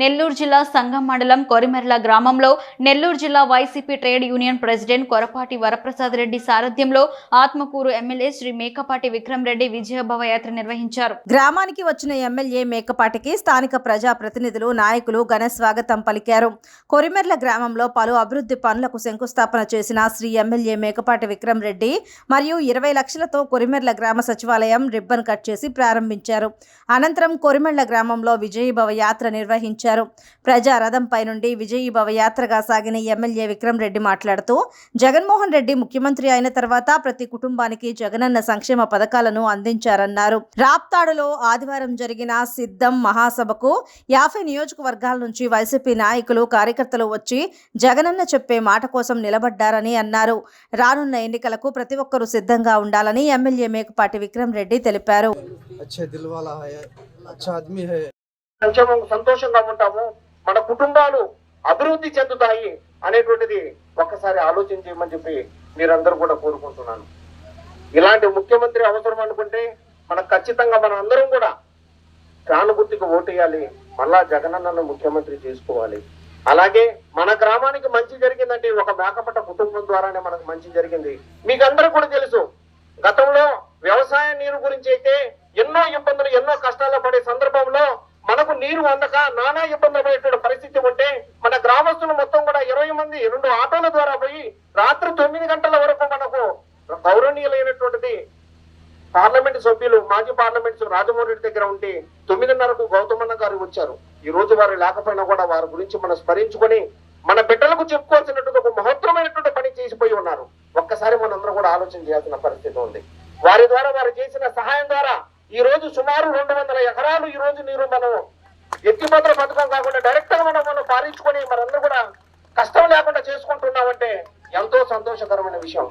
నెల్లూరు జిల్లా సంగం మండలం కొరిమెర్ల గ్రామంలో నెల్లూరు జిల్లా YCP trade union president Korapati Varaprasad Reddy సారథ్యంలో ఆత్మకూరు ఎమ్మెల్యే శ్రీ మేకపాటి విక్రమ్ రెడ్డి విజయభవ యాత్ర నిర్వహించారు. గ్రామానికి వచ్చిన ఎమ్మెల్యే మేకపాటికి స్థానిక ప్రజా ప్రతినిధులు నాయకులు ఘన స్వాగతం పలికారు. కొరిమెర్ల గ్రామంలో పలు అభివృద్ధి పనులకు శంకుస్థాపన చేసిన శ్రీ ఎమ్మెల్యే మేకపాటి విక్రమ్ రెడ్డి మరియు ఇరవై లక్షలతో కొరిమెర్ల గ్రామ సచివాలయం రిబ్బన్ కట్ చేసి ప్రారంభించారు. అనంతరం కొరిమెర్ల గ్రామంలో విజయభవ యాత్ర నిర్వహించారు. ప్రజా రథంపై నుండి విజయీభవ యాత్రగా సాగిన ఎమ్మెల్యే విక్రమ్ రెడ్డి మాట్లాడుతూ జగన్మోహన్ రెడ్డి ముఖ్యమంత్రి అయిన తర్వాత ప్రతి కుటుంబానికి జగనన్న సంక్షేమ పథకాలను అందించారన్నారు రాప్తాడులో ఆదివారం జరిగిన సిద్ధం మహాసభకు యాభై నియోజకవర్గాల నుంచి వైసీపీ నాయకులు కార్యకర్తలు వచ్చి జగనన్న చెప్పే మాట కోసం నిలబడ్డారని అన్నారు రానున్న ఎన్నికలకు ప్రతి ఒక్కరూ సిద్ధంగా ఉండాలని ఎమ్మెల్యే మేకపాటి విక్రమ్ రెడ్డి తెలిపారు अच्छे दिल वाला है अच्छा आदमी है సంక్షేమం సంతోషంగా ఉంటాము. మన కుటుంబాలు అభివృద్ధి చెందుతాయి అనేటువంటిది ఒక్కసారి ఆలోచన చేయమని చెప్పి మీరందరూ కూడా కోరుకుంటున్నాను. ఇలాంటి ముఖ్యమంత్రి అవసరం అనుకుంటే మనకు ఖచ్చితంగా మనం అందరం కూడా ప్రాణగుర్తికి ఓటేయాలి. మళ్ళా జగనన్నను ముఖ్యమంత్రి చేసుకోవాలి. అలాగే మన గ్రామానికి మంచి జరిగిందంటే ఒక మేకపట్ట కుటుంబం ద్వారానే మనకు మంచి జరిగింది. మీకు అందరూ కూడా తెలుసు గతంలో వ్యవసాయ నీరు గురించి అయితే ఎన్నో ఇబ్బందులు ఎన్నో కష్టాలు పడే సందర్భంలో మనకు నీరు అందక నానా ఇబ్బంది పడేటువంటి పరిస్థితి ఉంటే మన గ్రామస్తులు మొత్తం కూడా ఇరవై మంది రెండు ఆటోల ద్వారా పోయి రాత్రి తొమ్మిది గంటల వరకు మనకు గౌరవనీయులైనటువంటిది పార్లమెంట్ సభ్యులు మాజీ పార్లమెంట్ రాజమోహన్ రెడ్డి దగ్గర ఉండి తొమ్మిదిన్నరకు గౌతమన్న గారు వచ్చారు. ఈ రోజు వారు లేకపోయినా కూడా వారి గురించి మనం స్మరించుకొని మన బిడ్డలకు చెప్పుకోవాల్సినటువంటి ఒక మహత్తరమైనటువంటి పని చేసిపోయి ఉన్నారు. ఒక్కసారి మనందరం కూడా ఆలోచన చేయాల్సిన పరిస్థితి ఉంది. వారి ద్వారా వారు చేసిన సహాయం ద్వారా ఈ రోజు సుమారు రెండు వందల ఎకరాలు ఈ రోజు నీరు మనం ఎత్తిపోతల పథకం కాకుండా డైరెక్ట్గా మనం మనం పాలించుకొని మనందరూ కూడా కష్టం లేకుండా చేసుకుంటున్నామంటే ఎంతో సంతోషకరమైన విషయం.